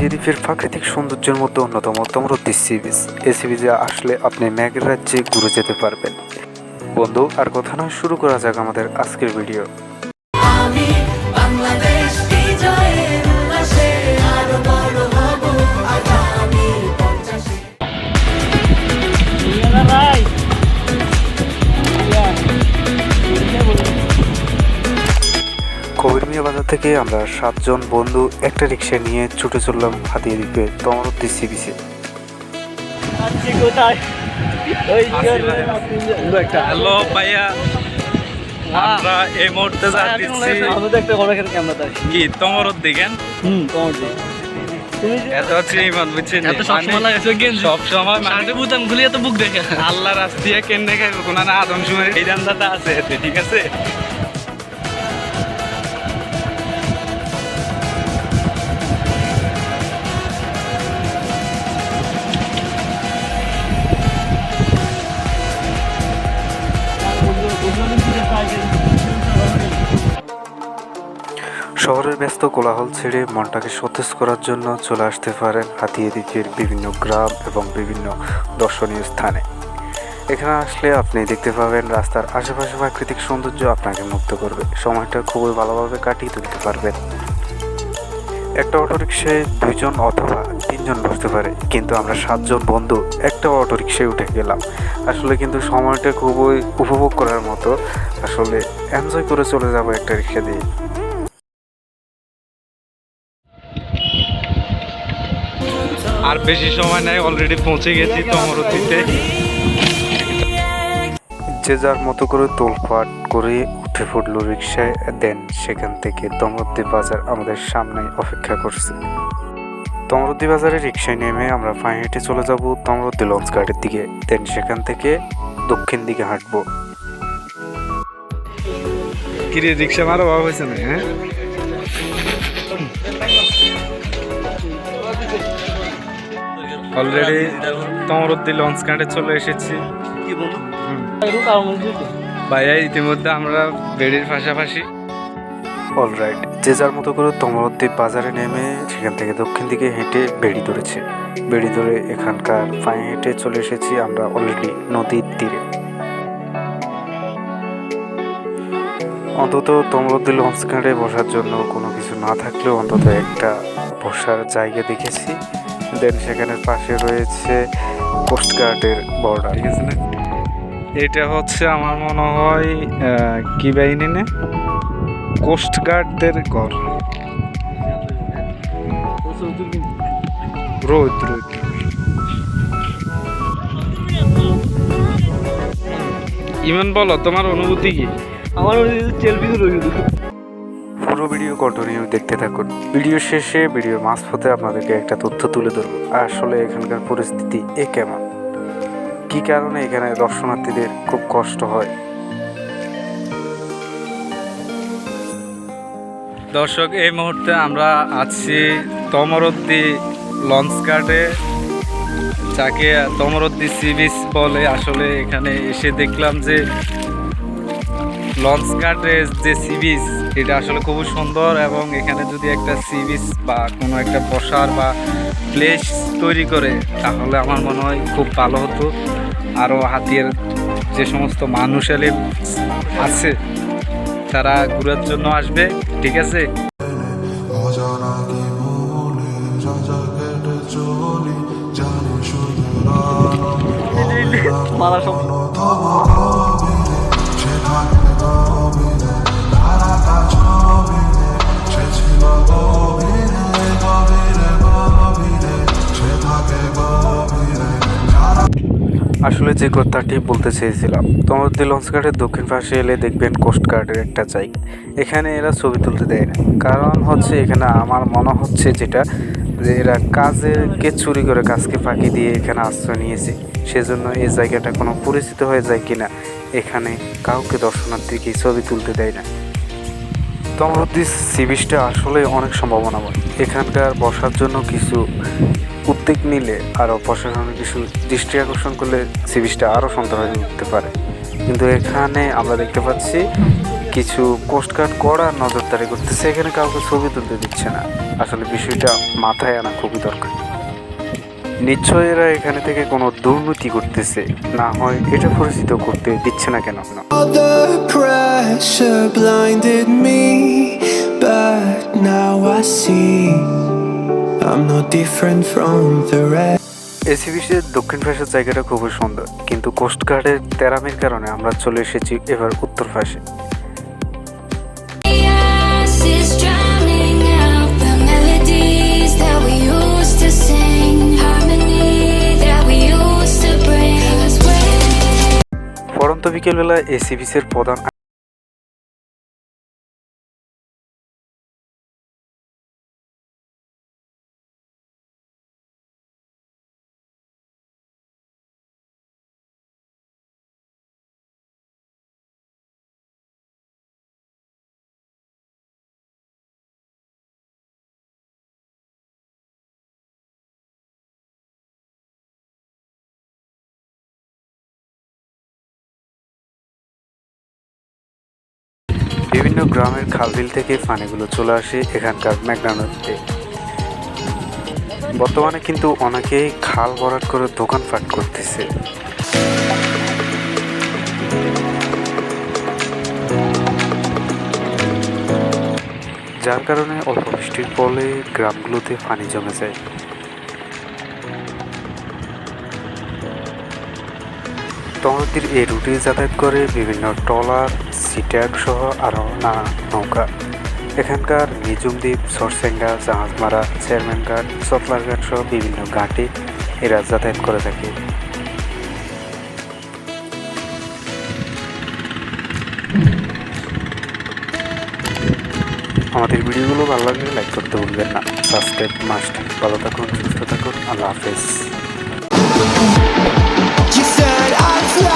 হাতিয়ে দ্বীপের প্রাকৃতিক সৌন্দর্যের মধ্যে অন্যতম তমরদ্দি সি বিচ এই সি বিচে আসলে আপনি ম্যাগের রাজ্যে ঘুরে যেতে পারবেন। বন্ধু, আর কথা নয়, শুরু করা যাক আমাদের আজকের ভিডিও। কবির মিয়া বাজার থেকে আমরা সাতজন বন্ধু একটা রিক্সা নিয়ে ছুটে চললাম হাতিয়ে দিকে তমরদ্দি সি হ্যালো ভাইয়া। আমরা এই মুহূর্তে যাচ্ছি কি তোমার দিকেন শার্টের বুতাম বুক দেখে। আল্লাহ রাস্তিয়া কেন দেখে কোন না আদম সময় এই দান্দাটা আছে ঠিক আছে? শহরের ব্যস্ত কোলাহল ছেড়ে মনটাকে সতেজ করার জন্য চলে আসতে পারেন হাতিয়ে দ্বীপের বিভিন্ন গ্রাম এবং বিভিন্ন দর্শনীয় স্থানে। এখানে আসলে আপনি দেখতে পাবেন রাস্তার আশেপাশে প্রাকৃতিক সৌন্দর্য আপনাকে মুক্ত করবে। সময়টা খুবই ভালোভাবে কাটিয়ে তুলতে পারবেন। একটা অটোরিকশায় দুইজন অথবা তিনজন বসতে পারে, কিন্তু আমরা সাতজন বন্ধু একটা অটোরিকশায় উঠে গেলাম। আসলে কিন্তু সময়টা খুবই উপভোগ করার মতো। আসলে এনজয় করে চলে যাব একটা রিক্সা দিয়ে। আর বেশি সময় নাই অলরেডি পৌঁছে গেছি তমরতিতে যে যার মতো করে তোলপাট করে উঠে পড়ল রিক্সায় দেন সেখান থেকে তমরদ্দি বাজার আমাদের সামনে অপেক্ষা করছে। তমরদ্দি বাজারে রিক্সায় নেমে আমরা পায়ে হেঁটে চলে যাব তমরদ্দি লঞ্চ ঘাটের দিকে। দেন সেখান থেকে দক্ষিণ দিকে হাঁটবো। কিরে রিক্সা মারো অভাব হয়েছে না হ্যাঁ? অলরেডি তমরদ্দি লঞ্চ ঘাটে চলে এসেছি। ভাইয়া ইতিমধ্যে আমরা বেড়ির পাশাপাশি অলরাইট যে যার মতো করে তমরদ্দি বাজারে নেমে সেখান থেকে দক্ষিণ দিকে হেঁটে বেড়ি ধরেছে। বেড়ি ধরে এখানকার পায়ে হেঁটে চলে এসেছি আমরা অলরেডি নদীর তীরে। অন্তত তমরদ্দি লঞ্চ ঘাটে বসার জন্য কোনো কিছু না থাকলেও অন্তত একটা বসার জায়গা দেখেছি। দেন সেখানে পাশে রয়েছে কোস্টগার্ডের বর্ডার ঠিক আছে না এটা হচ্ছে আমার মনে হয় কি বাহিনী না? কোস্ট গার্ডদের ঘর। রোদ রোদ ইমান বলো তোমার অনুভূতি কি? আমার অনুভূতি চেলবি রইল পুরো ভিডিও কন্টিনিউ দেখতে থাকুন। ভিডিও শেষে ভিডিওর মাঝপথে আপনাদেরকে একটা তথ্য তুলে ধরবো। আসলে এখানকার পরিস্থিতি এ কেমন? কি কারণে এখানে দর্শনার্থীদের খুব কষ্ট হয়? দর্শক, এই মুহূর্তে আমরা আছি তমরদ্দি লঞ্চ ঘাটে। যাকে তমরদ্দি সি বিচ বলে, আসলে এখানে এসে দেখলাম যে লঞ্চ ঘাটের যে সি বিচ এটা আসলে খুবই সুন্দর এবং এখানে যদি একটা সি বিচ বা কোনো একটা বসার বা প্লেস তৈরি করে তাহলে আমার মনে হয় খুব ভালো হতো। আরও হাতির যে সমস্ত মানুষ এলে আছে তারা ঘুরার জন্য আসবে ঠিক আছে? অজানা কি রাজা কেটে চলি জানি শুধু মারা সব। আসলে যে কথাটি বলতে চেয়েছিলাম তমরদ্দি লঞ্চ ঘাটের দক্ষিণ পাশে এলে দেখবেন কোস্ট গার্ডের একটা জায়গা। এখানে এরা ছবি তুলতে দেয় না। কারণ হচ্ছে এখানে আমার মনে হচ্ছে যেটা, যে এরা কাজেরকে চুরি করে কাজকে ফাঁকি দিয়ে এখানে আশ্রয় নিয়েছে। সেজন্য এই জায়গাটা কোনো পরিচিত হয়ে যায় কিনা, এখানে কাউকে দর্শনার্থীকে ছবি তুলতে দেয় না। তমরদ্দি সি বিচটা আসলে অনেক সম্ভাবনাময়। এখানকার বসার জন্য কিছু উদ্যোগ নিলে আরও কিছু দৃষ্টি আকর্ষণ করলে সি আরও সুন্দর হয়ে উঠতে পারে। কিন্তু এখানে আমরা দেখতে পাচ্ছি কিছু কোস্টগার্ড কড়া নজরদারি করতেছে, এখানে কাউকে ছবি তুলতে দিচ্ছে না। আসলে বিষয়টা মাথায় আনা খুবই দরকার। নিশ্চয় এরা এখানে থেকে কোনো দুর্নীতি করতেছে, না হয় এটা পরিচিত করতে দিচ্ছে না কেন? But now I see I'm no different from the rest. এসিবিসির দক্ষিণ পাশের জায়গাটা খুবই সুন্দর কিন্তু কোস্টগার্ডের তেরামির কারণে আমরা চলে এসেছি এবার উত্তর পাশে Chaos is drowning out বিভিন্ন গ্রামের খালবিল থেকে পানিগুলো চলে আসে এখানকার মেঘনা নদীতে বর্তমানে কিন্তু অনেকেই খাল ভরাট করে দোকানপাট করতেছে। যার কারণে অল্প বৃষ্টির ফলে গ্রামগুলোতে পানি জমে যায়। তমরুদ্দির এই রুটে যাতায়াত করে বিভিন্ন ট্রলার সিট্যাগ সহ আরও নানা নৌকা। এখানকার নিজুম দ্বীপ, সরসেঙ্গা, জাহাজমারা, চেয়ারম্যান ঘাট সতলার ঘাট সহ বিভিন্ন ঘাটে এরা যাতায়াত করে থাকে। আমাদের ভিডিওগুলো ভালো লাগলে লাইক করতে ভুলবেন না। Subscribe must. ভালো থাকুন, সুস্থ থাকুন। আল্লাহ হাফেজ। 次。